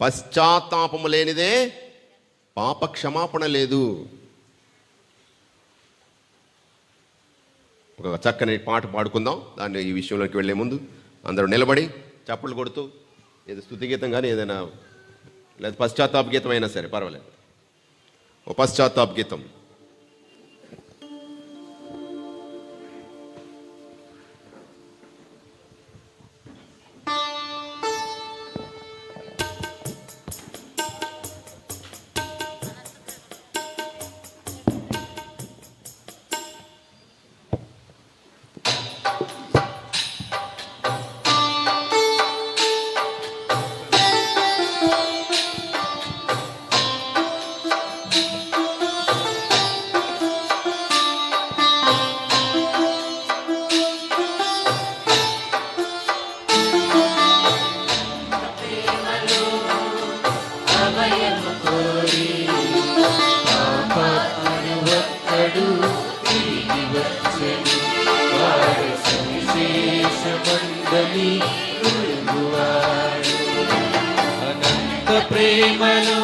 పశ్చాత్తాపము లేనిదే పాప క్షమాపణ లేదు. ఒక చక్కని పాట పాడుకుందాం. దాన్ని ఈ విషయంలోకి వెళ్ళే ముందు అందరూ నిలబడి చప్పులు కొడుతూ ఏదో స్థుతి గీతం కానీ ఏదైనా లేదా పశ్చాత్తాప గీతం అయినా సరే పర్వాలేదు. ఓ పశ్చాత్తాప గీతం. ప్రేమలో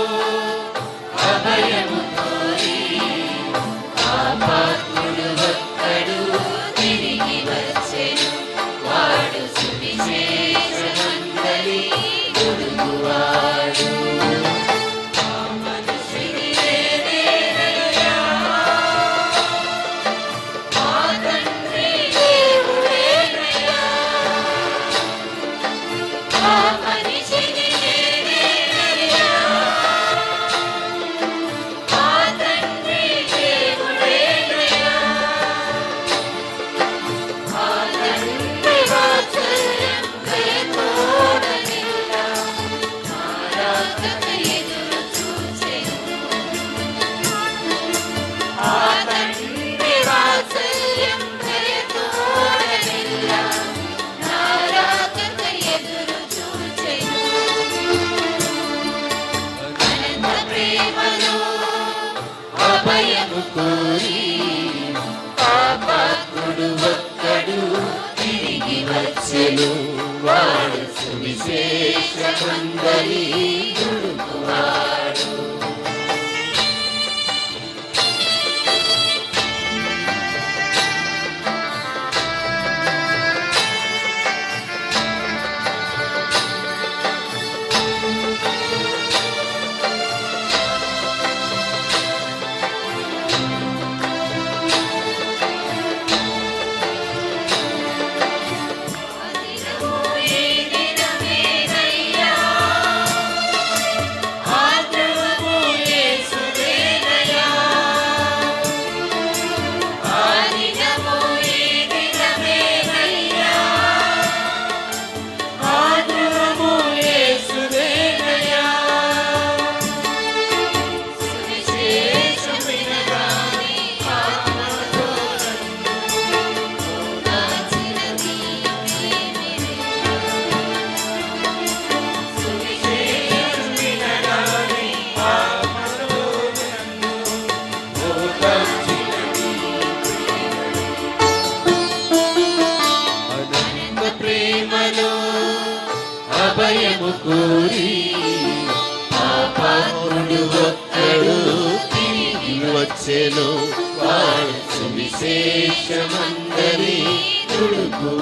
ेश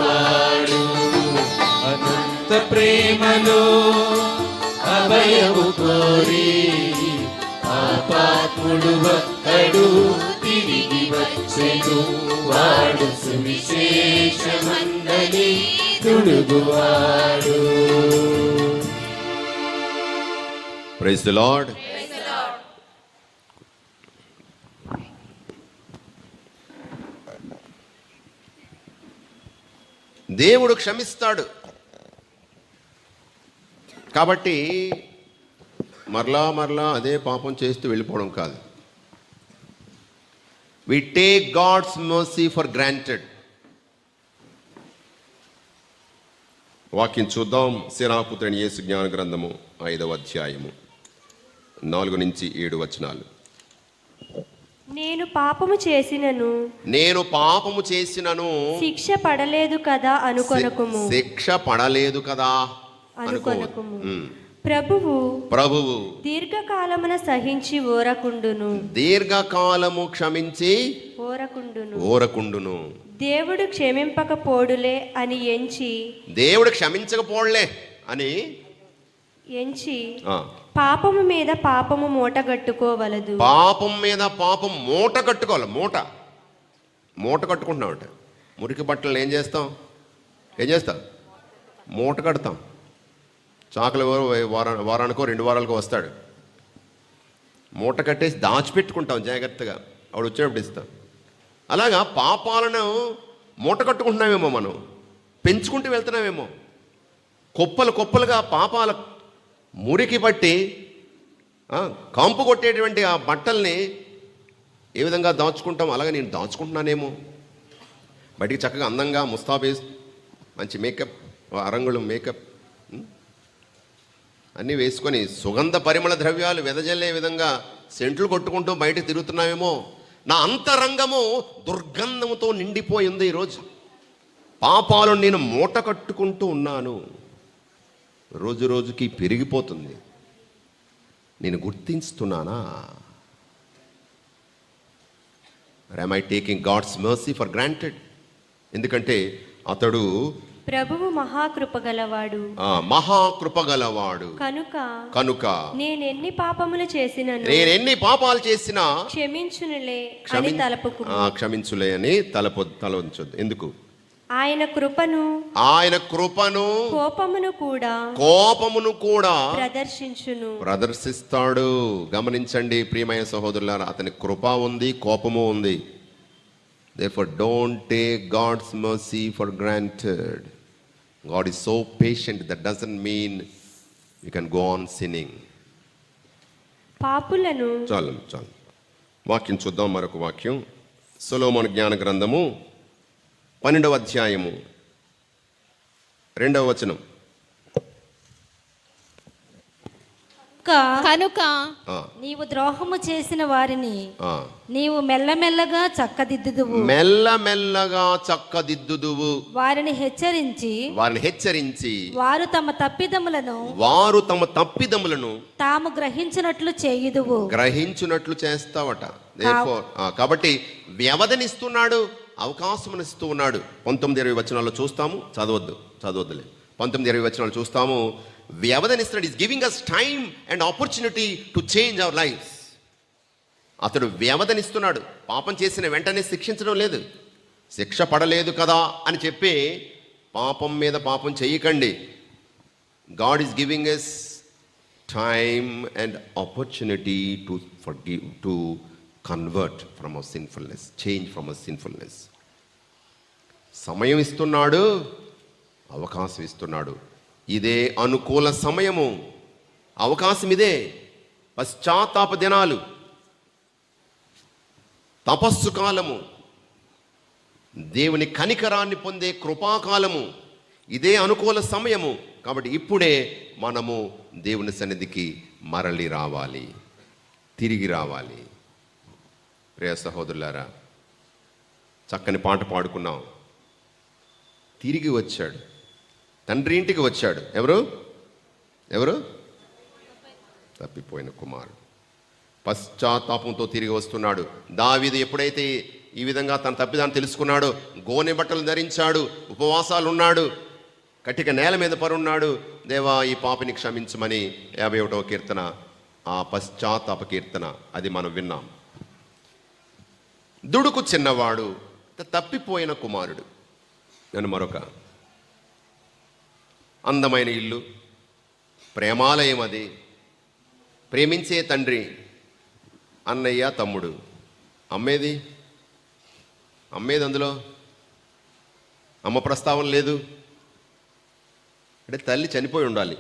వాడు. అనంత ప్రేమలో అభయము కోరి పాపాత్ముడు ఒక్కడు తిరిగి వచ్చెను. వాడు సువిశేషమందని తుడుగువాడు. Praise the lord. దేవుడు క్షమిస్తాడు. కాబట్టి మరలా మరలా అదే పాపం చేస్తూ వెళ్ళిపోవడం కాదు. We take God's mercy for granted వాక్యం చూద్దాం. సిరాపుత్రుని యేసు జ్ఞాన గ్రంథము ఐదవ అధ్యాయము. నాలుగు నుంచి ఏడు వచనాలు. నేను పాపము చేసినను. నేను పాపము చేసినను. శిక్ష పడలేదు కదా అనుకొనకుము. శిక్ష పడలేదు కదా అనుకొనకుము. ప్రభువు ప్రభువు దీర్ఘకాలమున సహించి ఓరకుండును. దీర్ఘకాలము క్షమించి ఓరకుండును. ఓరకుండును. దేవుడు క్షమింపకపోడులే అని ఎంచి దేవుడు క్షమించకపోలే అని ఎంచి పాపము మీద పాపము మూటగట్టుకోవలదు పాపం మీద పాపం మూట కట్టుకోవాలి మూట. మూట కట్టుకుంటున్నామంట మురికి బట్టలు ఏం చేస్తాం? ఏం చేస్తాం? మూట కడతాం. చాకలి వారా వారానికో రెండు వారాలకో వస్తాడు. మూట కట్టేసి దాచిపెట్టుకుంటాం జాగ్రత్తగా. ఆవిడ వచ్చేటప్పుడు ఇస్తాం. అలాగా పాపాలను మూట కట్టుకుంటున్నామేమో మనం. పెంచుకుంటూ వెళ్తున్నామేమో. కుప్పలు కుప్పలుగా పాపాల మురికి పట్టి కాంపు కొట్టేటువంటి ఆ బట్టల్ని ఏ విధంగా దాచుకుంటాం? అలాగే నేను దాచుకుంటున్నానేమో. బయటికి చక్కగా అందంగా ముస్తాబేస్ మంచి మేకప్ అరంగుళం మేకప్ అన్నీ వేసుకొని సుగంధ పరిమళ ద్రవ్యాలు వెదజల్లే విధంగా సెంట్లు కొట్టుకుంటూ బయట తిరుగుతున్నామేమో నా అంతరంగము దుర్గంధముతో నిండిపోయింది ఈరోజు. పాపాలను నేను మూట కట్టుకుంటూ ఉన్నాను. రోజు రోజుకి పెరిగిపోతుంది. నేను గుర్తించుతున్నానా? I taking God's mercy for granted ఎందుకంటే అతడు ప్రభువు మహాకృప గలవాడు ఆ, మహాకృప గలవాడు కనుక కనుక నేనెన్ని పాపములు చేసినను? నేను ఎన్ని పాపాలు చేసినా క్షమించునులే క్షమించులే అని తలపొ తల ఎందుకు? ఆయన కృపను ఆయన కృపను కోపమును కూడా కోపమును కూడా ప్రదర్శించును. ప్రదర్శిస్తాడు. గమనించండి ప్రియమైన సహోదరులారా అతని కృప ఉంది కోపము ఉంది. Therefore don't take God's mercy for granted God is so patient that doesn't mean you can go on sinning పాపులను చాలు చాలు. వాక్యం చూద్దాం మరొక వాక్యం. సొలోమోన్ జ్ఞాన గ్రంథము పన్నెండవ అధ్యాయము. రెండవ వచనం. కనుక నీవు ద్రోహము చేసిన వారిని. నీవు మెల్లమెల్లగా చక్కదిద్దుదువు. మెల్లమెల్లగా చక్కదిద్దుదువు. వారిని హెచ్చరించి వారిని హెచ్చరించి వారు తమ తప్పిదములను వారు తమ తప్పిదములను తాము గ్రహించినట్లు చేయుదువు. గ్రహించున్నట్లు చేస్తావట. కాబట్టి వ్యవధినిస్తున్నాడు. అవకాశమునిస్తూ ఉన్నాడు. పంతొమ్మిది ఇరవై వచనాల్లో చూస్తాము. చదవద్దు చదవద్దులే. పంతొమ్మిది ఇరవై వచనాలు చూస్తాము. వ్యవధనిస్తున్నాడు is giving us time and opportunity to change our life అతడు వ్యవధనిస్తున్నాడు. పాపం చేసిన వెంటనే శిక్షించడం లేదు. శిక్ష పడలేదు కదా అని చెప్పి పాపం మీద పాపం చేయకండి God is giving us time and opportunity to forgive to convert from our sinfulness change from our sinfulness సమయం ఇస్తున్నాడు అవకాశం ఇస్తున్నాడు ఇదే అనుకూల సమయము. అవకాశం ఇదే. పశ్చాత్తాప దినాలు. తపస్సు కాలము. దేవుని కనికరాన్ని పొందే కృపాకాలము ఇదే అనుకూల సమయము. కాబట్టి ఇప్పుడే మనము దేవుని సన్నిధికి మరలి రావాలి. తిరిగి రావాలి. ప్రియ సహోదరులారా చక్కని పాట పాడుకున్నాం. తిరిగి వచ్చాడు. తండ్రి ఇంటికి వచ్చాడు. ఎవరు? ఎవరు? తప్పిపోయిన కుమారుడు. పశ్చాత్తాపంతో తిరిగి వస్తున్నాడు. దావీదు ఎప్పుడైతే ఈ విధంగా తన తప్పిదాన్ని తెలుసుకున్నాడో గోనె బట్టలు ధరించాడు ఉపవాసాలు ఉన్నాడు కటిక నేల మీద పరున్నాడు దేవా ఈ పాపిని క్షమించమని యాభై ఒకటవ కీర్తన ఆ పశ్చాత్తాప కీర్తన అది మనం విన్నాం. దుడుకు చిన్నవాడు తప్పిపోయిన కుమారుడు. నేను మరొక అందమైన ఇల్లు ప్రేమాలయం అది. ప్రేమించే తండ్రి అన్నయ్య తమ్ముడు. అమ్మేది? అమ్మేది అందులో అమ్మ ప్రస్తావన లేదు. అంటే తల్లి చనిపోయి ఉండాలి.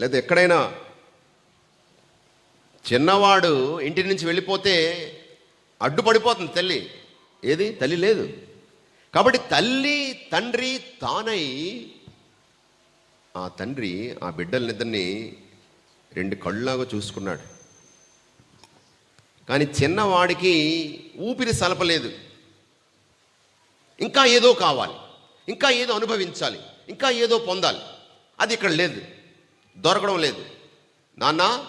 లేదా ఎక్కడైనా చిన్నవాడు ఇంటి నుంచి వెళ్ళిపోతే అడ్డుపడిపోతుంది తల్లి. ఏది? తల్లి లేదు. కాబట్టి తల్లి తండ్రి తానై ఆ తండ్రి ఆ బిడ్డలనిద్దరిని రెండు కళ్ళలాగా చూసుకున్నాడు. కానీ చిన్నవాడికి ఊపిరి సలపలేదు. ఇంకా ఏదో కావాలి. ఇంకా ఏదో అనుభవించాలి. ఇంకా ఏదో పొందాలి. అది ఇక్కడ లేదు. దొరకడం లేదు. నాన్న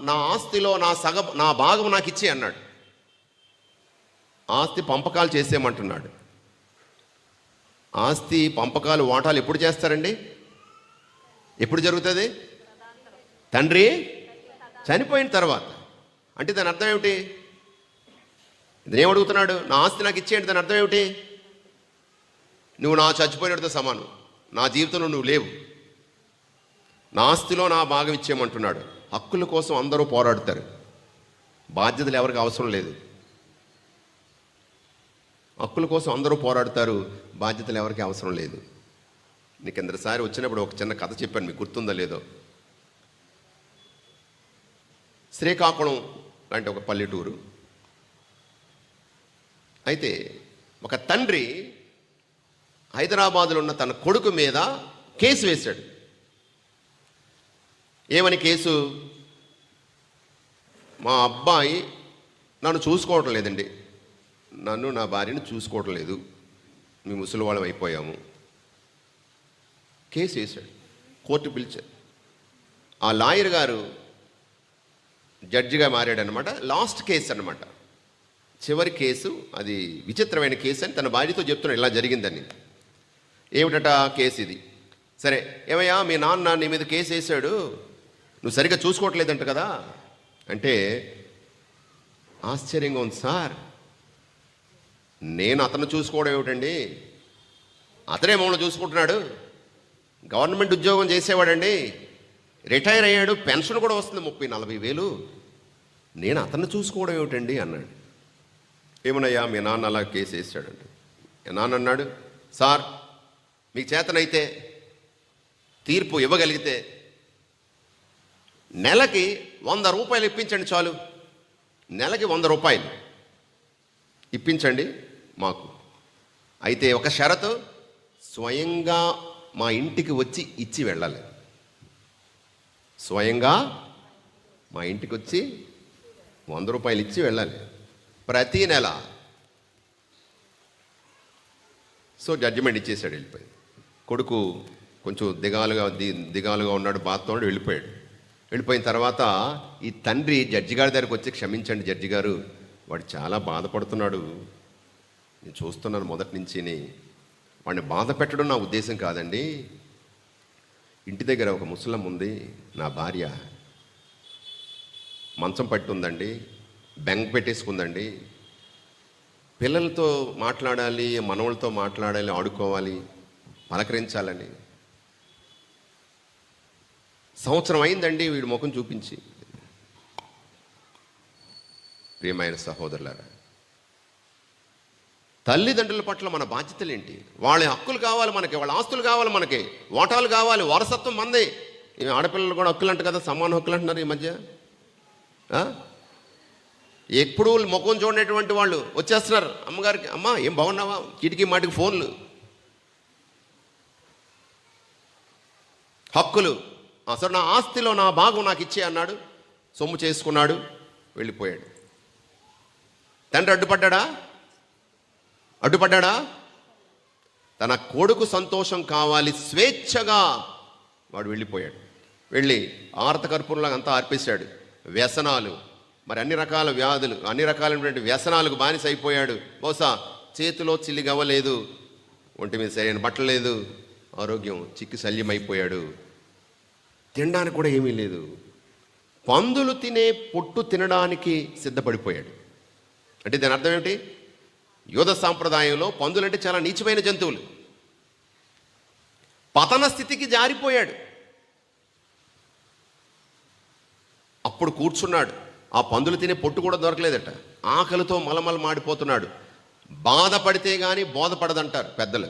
నా ఆస్తిలో నా సగ నా భాగం నాకు ఇచ్చే అన్నాడు. ఆస్తి పంపకాలు చేసేయమంటున్నాడు. ఆస్తి పంపకాలు వాటాలు ఎప్పుడు చేస్తారండి? ఎప్పుడు జరుగుతుంది? తండ్రి చనిపోయిన తర్వాత. అంటే దాని అర్థం ఏమిటి? ఇతను ఏమడుగుతున్నాడు నా ఆస్తి నాకు ఇచ్చేయండి దాని అర్థం ఏమిటి? నువ్వు నా చచ్చిపోయినతో సమానం. నా జీవితంలో నువ్వు లేవు. నా ఆస్తిలో నా భాగం ఇచ్చేయమంటున్నాడు. హక్కుల కోసం అందరూ పోరాడతారు. బాధ్యతలు ఎవరికి అవసరం లేదు. హక్కుల కోసం అందరూ పోరాడతారు బాధ్యతలు ఎవరికి అవసరం లేదు. నీకు ఎందరిసారి వచ్చినప్పుడు ఒక చిన్న కథ చెప్పాను మీకు గుర్తుందో లేదో. శ్రీకాకుళం లాంటి ఒక పల్లెటూరు. అయితే ఒక తండ్రి హైదరాబాదులో ఉన్న తన కొడుకు మీద కేసు వేశాడు. ఏమని కేసు? మా అబ్బాయి నన్ను చూసుకోవటం లేదండి. నన్ను నా భార్యను చూసుకోవటం లేదు మీ ముసలి వాళ్ళం అయిపోయాము. కేసు వేశాడు. కోర్టు పిలిచాడు. ఆ లాయర్ గారు జడ్జిగా మారాడనమాట లాస్ట్ కేసు అనమాట చివరి కేసు అది విచిత్రమైన కేసు అని తన భార్యతో చెప్తున్నాడు. ఇలా జరిగిందని. ఏమిటట కేసు ఇది? సరే ఏమయ్యా మీ నాన్న నీ మీద కేసు వేసాడు నువ్వు సరిగ్గా చూసుకోవట్లేదంట కదా. అంటే ఆశ్చర్యంగా ఉంది సార్. నేను అతను చూసుకోవడం ఏమిటండి? అతనే మమ్మల్ని చూసుకుంటున్నాడు. గవర్నమెంట్ ఉద్యోగం చేసేవాడండి. రిటైర్ అయ్యాడు. పెన్షన్ కూడా వస్తుంది ముప్పై నలభై వేలు. నేను అతన్ని చూసుకోవడం ఏమిటండి? అన్నాడు. ఏమనయ్యా మీ నాన్న అలా కేసు వేసాడండి మీ నాన్న అన్నాడు సార్ మీకు చేతనైతే తీర్పు ఇవ్వగలిగితే నెలకి వంద రూపాయలు ఇప్పించండి చాలు. నెలకి వంద రూపాయలు. ఇప్పించండి. మాకు. అయితే ఒక షరతు స్వయంగా మా ఇంటికి వచ్చి ఇచ్చి వెళ్ళాలి. స్వయంగా మా ఇంటికి వచ్చి వంద రూపాయలు ఇచ్చి వెళ్ళాలి. ప్రతి నెల. సో జడ్జిమెంట్ ఇచ్చేసాడు వెళ్ళిపోయి కొడుకు కొంచెం దిగాలుగా ది దిగాలుగా ఉన్నాడు బాధతో వెళ్ళిపోయాడు. వెళ్ళిపోయిన తర్వాత ఈ తండ్రి జడ్జి గారి దగ్గరకు వచ్చి క్షమించండి జడ్జి గారు వాడు చాలా బాధపడుతున్నాడు. నేను చూస్తున్నాను మొదటి నుంచి వాడిని బాధ పెట్టడం నా ఉద్దేశం కాదండి. ఇంటి దగ్గర ఒక ముసలం ఉంది నా భార్య. మంచం పట్టుందండి బెంగ పెట్టేసుకుందండి. పిల్లలతో మాట్లాడాలి మనవులతో మాట్లాడాలి ఆడుకోవాలి పలకరించాలని. సంవత్సరం అయిందండి వీడి ముఖం చూపించి. ప్రియమైన సహోదరులారా తల్లిదండ్రుల పట్ల మన బాధ్యతలు ఏంటి వాళ్ళ హక్కులు కావాలి మనకి వాళ్ళ ఆస్తులు కావాలి మనకి ఓటాలు కావాలి వారసత్వం మంది. ఈ ఆడపిల్లలు కూడా హక్కులు అంట కదా సమాన హక్కులు అంటున్నారు ఈ మధ్య. ఆ? ఎప్పుడు ముఖం చూడనటువంటి వాళ్ళు వచ్చేస్తున్నారు. అమ్మగారికి అమ్మ ఏం బాగున్నావా? కిటికీ మాటికి ఫోన్లు. హక్కులు. అసలు నా ఆస్తిలో నా భాగం నాకు ఇచ్చే అన్నాడు సొమ్ము చేసుకున్నాడు వెళ్ళిపోయాడు. తండ్రి అడ్డుపడ్డా అడ్డుపడ్డా తన కొడుకు సంతోషం కావాలి స్వేచ్ఛగా వాడు వెళ్ళిపోయాడు. వెళ్ళి ఆర్త కర్పూరంలాగా అంతా అర్పేశాడు వ్యసనాలు మరి అన్ని రకాల వ్యాధులు అన్ని రకాలైనటువంటి వ్యసనాలకు బానిస అయిపోయాడు. బహుశా చేతిలో చిల్లి గవ్వలేదు ఒంటి మీద సరైన బట్టలు లేదు ఆరోగ్యం చిక్కి శల్యమైపోయాడు తినడానికి కూడా ఏమీ లేదు. పందులు తినే పొట్టు తినడానికి సిద్ధపడిపోయాడు. అంటే దాని అర్థం ఏమిటి? యోధ సాంప్రదాయంలో పందులంటే చాలా నీచమైన జంతువులు. పతన స్థితికి జారిపోయాడు. అప్పుడు కూర్చున్నాడు. ఆ పందులు తినే పొట్టు కూడా దొరకలేదట. ఆకలితో మలమల మాడిపోతున్నాడు. బాధపడితే కానీ బోధపడదంటారు పెద్దలు.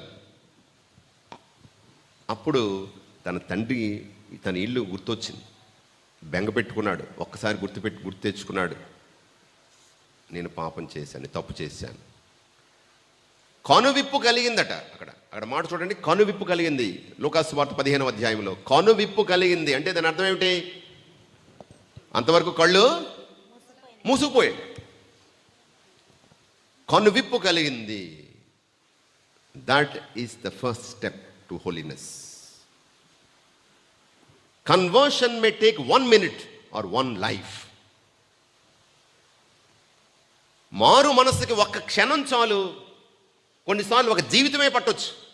అప్పుడు తన తండ్రి తన ఇల్లు గుర్తొచ్చింది. బెంగ పెట్టుకున్నాడు. ఒక్కసారి గుర్తుపెట్టి గుర్తు తెచ్చుకున్నాడు. నేను పాపం చేశాను తప్పు చేశాను. కనువిప్పు కలిగిందట అక్కడ. అక్కడ మాట చూడండి కనువిప్పు కలిగింది. లోకాసు వార్త పదిహేనవ అధ్యాయంలో. కనువిప్పు కలిగింది. అంటే దాని అర్థం ఏమిటి? అంతవరకు కళ్ళు మూసుకుపోయాయి. కనువిప్పు కలిగింది. That is the first step to holiness conversion may take one minute or one life మారు మనసుకి ఒక్క క్షణం చాలు. కొన్నిసార్లు ఒక జీవితమే పట్టొచ్చు.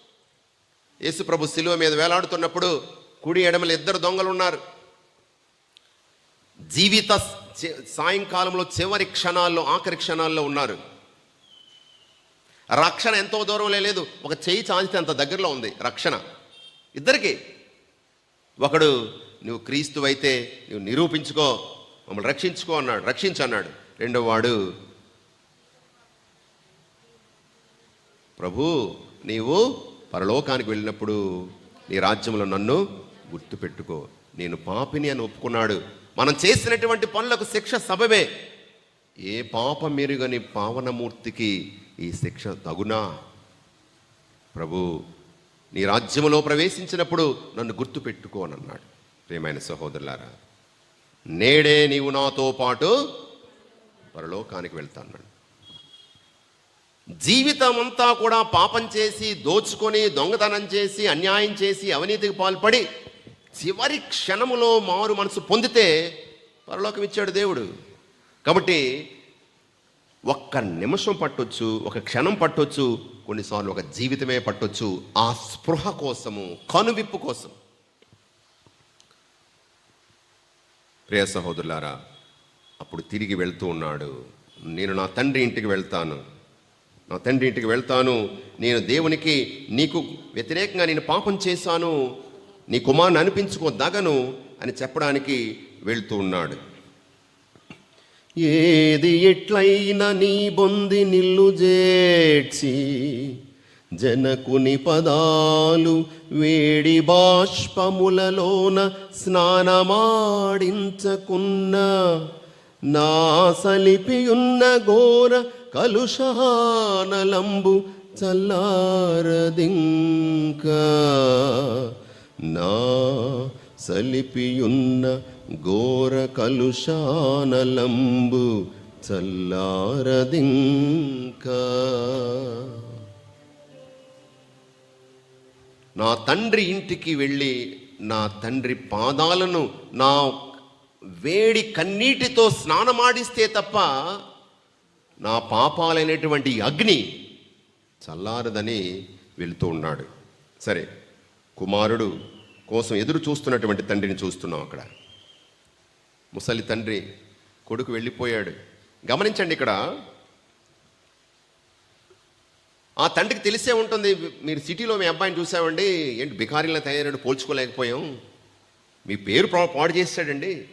యేసుప్రభు శిలువ మీద వేలాడుతున్నప్పుడు కుడి ఎడమలు ఇద్దరు దొంగలు ఉన్నారు. జీవిత సాయంకాలంలో చివరి క్షణాల్లో ఆఖరి క్షణాల్లో ఉన్నారు. రక్షణ ఎంతో దూరం లేదు. ఒక చేయి చాంచితే అంత దగ్గరలో ఉంది. రక్షణ. ఇద్దరికి. ఒకడు నువ్వు క్రీస్తు అయితే నువ్వు నిరూపించుకో మమ్మల్ని రక్షించుకో అన్నాడు. రక్షించన్నాడు రెండో వాడు ప్రభు నీవు పరలోకానికి వెళ్ళినప్పుడు నీ రాజ్యంలో నన్ను గుర్తుపెట్టుకో. నేను పాపిని అని ఒప్పుకున్నాడు. మనం చేసినటువంటి పనులకు శిక్ష సబబే. ఏ పాప మెరుగని పావనమూర్తికి ఈ శిక్ష తగునా? ప్రభు నీ రాజ్యములో ప్రవేశించినప్పుడు నన్ను గుర్తుపెట్టుకో అని అన్నాడు. ప్రియమైన సహోదరులారా నేడే నీవు నాతో పాటు పరలోకానికి వెళ్తాన్నాడు జీవితమంతా కూడా పాపం చేసి దోచుకొని దొంగతనం చేసి అన్యాయం చేసి అవినీతికి పాల్పడి చివరి క్షణములో మారు మనసు పొందితే పరలోకం ఇచ్చాడు దేవుడు. కాబట్టి ఒక్క నిమిషం పట్టొచ్చు ఒక క్షణం పట్టొచ్చు కొన్నిసార్లు ఒక జీవితమే పట్టొచ్చు ఆ స్పృహ కోసము కనువిప్పు కోసం. ప్రియ సహోదరులారా అప్పుడు తిరిగి వెళ్తూ ఉన్నాడు. నేను నా తండ్రి ఇంటికి వెళ్తాను. నా తండ్రి ఇంటికి వెళ్తాను. నేను దేవునికి నీకు వ్యతిరేకంగా నేను పాపం చేశాను. నీ కుమారుని అనిపించుకోదగను అని చెప్పడానికి వెళ్తూ ఉన్నాడు. ఏది ఎట్లయినా నీ బొంది నిల్లు జేడ్చి జనకుని పదాలు వేడి బాష్పములలోన స్నానమాడించకున్న నా సలిపియున్న ఘోర కలుషానలంబు చల్లారదింక. నా సలిపియున్న ఘోర కలుషానలంబు చల్లారదింక. నా తండ్రి ఇంటికి వెళ్ళి నా తండ్రి పాదాలను నా వేడి కన్నీటితో స్నానమాడిస్తే తప్ప నా పాపాలైనటువంటి అగ్ని చల్లారదని వెళుతూ ఉన్నాడు. సరే కుమారుడు కోసం ఎదురు చూస్తున్నటువంటి తండ్రిని చూస్తున్నాం అక్కడ. ముసలి తండ్రి కొడుకు వెళ్ళిపోయాడు. గమనించండి ఇక్కడ. ఆ తండ్రికి తెలిసే ఉంటుంది మీరు సిటీలో మీ అబ్బాయిని చూసామండి ఏంటి బికారీలా తయారాడు పోల్చుకోలేకపోయాం. మీ పేరు పాడు చేశాడండి.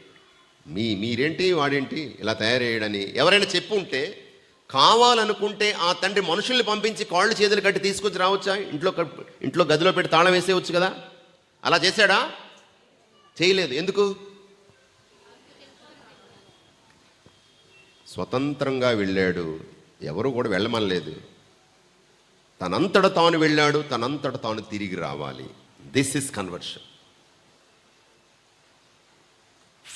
మీ మీరేంటి వాడేంటి ఇలా తయారయ్యాడని ఎవరైనా చెప్పు ఉంటే కావాలనుకుంటే ఆ తండ్రి మనుషుల్ని పంపించి కాళ్ళు చేతులు కట్టి తీసుకొచ్చి రావచ్చా? ఇంట్లో ఇంట్లో గదిలో పెట్టి తాళం వేసేయచ్చు కదా? అలా చేశాడా? చేయలేదు. ఎందుకు? స్వతంత్రంగా వెళ్ళాడు. ఎవరు కూడా వెళ్ళమనలేదు. తనంతట తాను వెళ్ళాడు తనంతట తాను తిరిగి రావాలి. This is conversion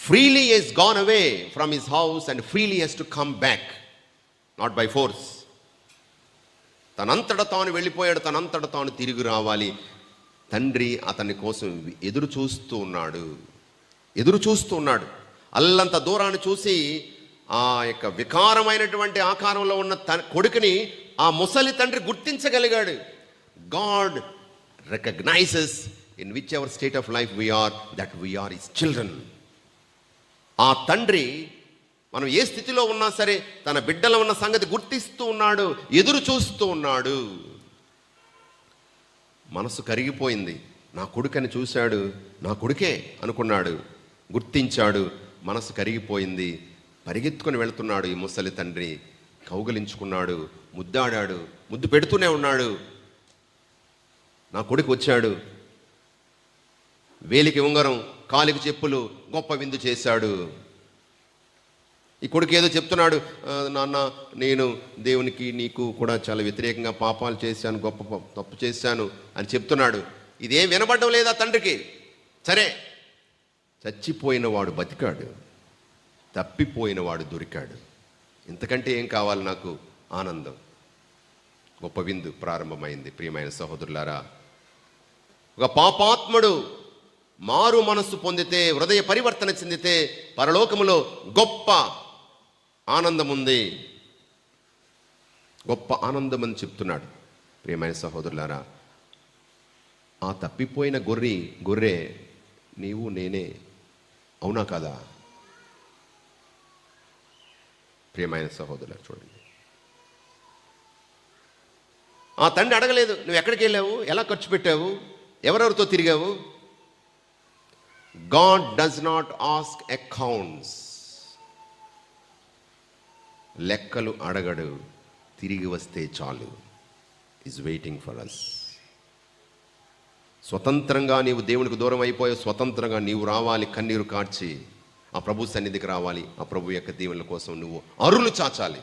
freely is gone away from his house and freely he's to come back not by force తనంతట తాను వెళ్ళిపోయాడు తనంతట తాను తిరిగి రావాలి. తండ్రి అతని కోసం ఎదురు చూస్తూ ఉన్నాడు. ఎదురు చూస్తూ ఉన్నాడు. అల్లంత దూరాన్ని చూసి ఆ యొక్క వికారమైనటువంటి ఆకారంలో ఉన్న తన కొడుకుని ఆ ముసలి తండ్రి గుర్తించగలిగాడు. God recognises in whichever state of life we are that we are his children ఆ తండ్రి మనం ఏ స్థితిలో ఉన్నా సరే తన బిడ్డలో ఉన్న సంగతి గుర్తిస్తూ ఉన్నాడు ఎదురు చూస్తూ ఉన్నాడు. మనసు కరిగిపోయింది. నా కొడుకని చూశాడు నా కొడుకే అనుకున్నాడు గుర్తించాడు మనసు కరిగిపోయింది. పరిగెత్తుకొని వెళ్తున్నాడు ఈ ముసలి తండ్రి. కౌగలించుకున్నాడు ముద్దాడాడు ముద్దు పెడుతూనే ఉన్నాడు. నా కొడుకు వచ్చాడు. వేలికి ఉంగరం కాలికి చెప్పులు గొప్ప విందు చేశాడు. ఈ కొడుకు ఏదో చెప్తున్నాడు నాన్న నేను దేవునికి నీకు కూడా చాలా వ్యతిరేకంగా పాపాలు చేశాను గొప్ప తప్పు చేశాను అని చెప్తున్నాడు. ఇదేం వినబడడం లేదా తండ్రికి. సరే చచ్చిపోయిన వాడు బతికాడు తప్పిపోయిన వాడు దొరికాడు. ఇంతకంటే ఏం కావాలి నాకు? ఆనందం. గొప్ప విందు ప్రారంభమైంది. ప్రియమైన సహోదరులారా ఒక పాపాత్ముడు మారు మనస్సు పొందితే హృదయ పరివర్తన చెందితే పరలోకములో గొప్ప ఆనందం ఉంది గొప్ప ఆనందం అని చెప్తున్నాడు. ప్రియమైన సహోదరులారా ఆ తప్పిపోయిన గొర్రె గొర్రె నీవు నేనే. అవునా కాదా? ప్రియమైన సహోదరులారు చూడండి. ఆ తండ్రి అడగలేదు నువ్వు ఎక్కడికి వెళ్ళావు? ఎలా ఖర్చు పెట్టావు? ఎవరెవరితో తిరిగావు? God does not ask accounts. లెక్కలు అడగడు తిరిగి వస్తే చాలు. ఈజ్ వెయిటింగ్ ఫర్ అస్ స్వతంత్రంగా నీవు దేవునికి దూరం అయిపోయే స్వతంత్రంగా నీవు రావాలి కన్నీరు కార్చి ఆ ప్రభు సన్నిధికి రావాలి ఆ ప్రభు యొక్క దీవెనల కోసం నువ్వు అరులు చాచాలి.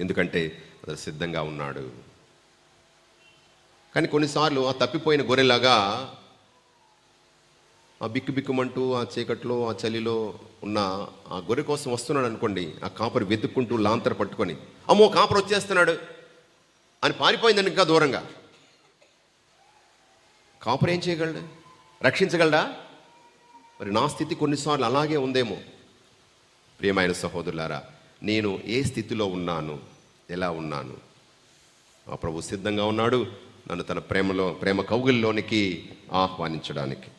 ఎందుకంటే అతను సిద్ధంగా ఉన్నాడు. కానీ కొన్నిసార్లు ఆ తప్పిపోయిన గొర్రెలాగా ఆ బిక్కు బిక్కుమంటూ ఆ చీకట్లో ఆ చలిలో ఉన్న ఆ గొర్రె కోసం వస్తున్నాడు అనుకోండి ఆ కాపరి వెతుక్కుంటూ లాంతర పట్టుకొని అమ్మో కాపరు వచ్చేస్తున్నాడు! అని పారిపోయిందని ఇంకా దూరంగా. కాపరు ఏం చేయగలడు? రక్షించగలడా? మరి నా స్థితి కొన్నిసార్లు అలాగే ఉందేమో. ప్రియమైన సహోదరులారా నేను ఏ స్థితిలో ఉన్నాను? ఎలా ఉన్నాను? ఆ ప్రభు సిద్ధంగా ఉన్నాడు నన్ను తన ప్రేమలో ప్రేమ కౌగుల్లోనికి ఆహ్వానించడానికి.